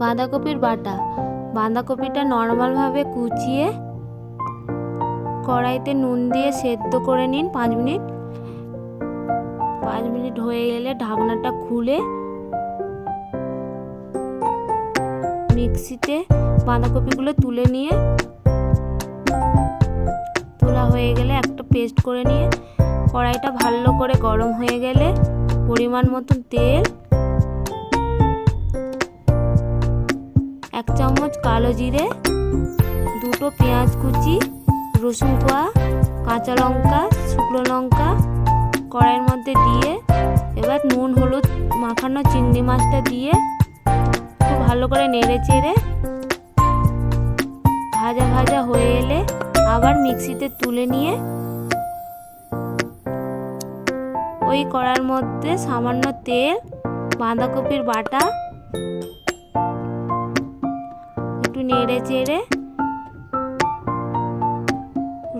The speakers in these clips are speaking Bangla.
বাঁধাকপির বাটা। বাঁধাকপিটা নর্মালভাবে কুচিয়ে কড়াইতে নুন দিয়ে সেদ্ধ করে নিন পাঁচ মিনিট। পাঁচ মিনিট হয়ে গেলে ঢাকনাটা খুলে মিক্সিতে বাঁধাকপিগুলো তুলে নিয়ে তোলা হয়ে গেলে একটা পেস্ট করে নিয়ে কড়াইটা ভালো করে গরম হয়ে গেলে পরিমাণ মতন তেল এক চামচ কালো জিরে, দুটো পেঁয়াজ কুচি, রসুন কোয়া, কাঁচা লঙ্কা, শুকনো লঙ্কা, কড়াইয়ের মধ্যে দিয়ে, এবার নুন, হলুদ মাখানো চিংড়ি মাছটা দিয়ে খুব ভালো করে নেড়ে চেড়ে ভাজা ভাজা হয়ে এলে আবার মিক্সিতে তুলে নিয়ে ওই কড়ার মধ্যে সামান্য তেল, বাঁধাকপির বাটা নেড়ে চেড়ে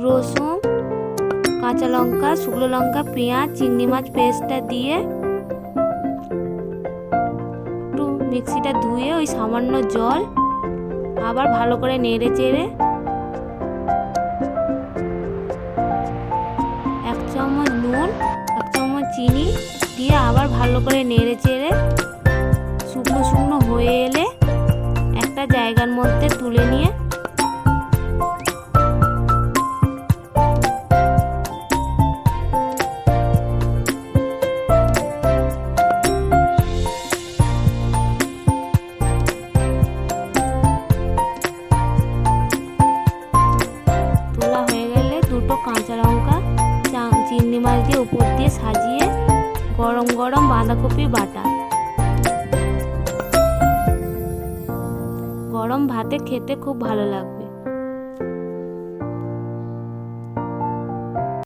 রসুন, কাঁচা লঙ্কা, শুকনো লঙ্কা, পেঁয়াজ, চিংড়ি মাছ পেস্টটা দিয়ে একটু মিক্সিটা ধুয়ে ওই সামান্য জল আবার ভালো করে নেড়ে চেড়ে এক চামচ নুন, এক চামচ চিনি দিয়ে আবার ভালো করে নেড়ে চেড়ে শুকনো শুকনো হয়ে এলে জায়গার মধ্যে তুলে নিয়ে তোলা হয়ে গেলে দুটো কাঁচা লঙ্কা চিংড়ি মাছ দিয়ে উপর দিয়ে সাজিয়ে গরম গরম বাঁধাকপি বাটা। গরম ভাতে খেতে খুব ভালো লাগবে।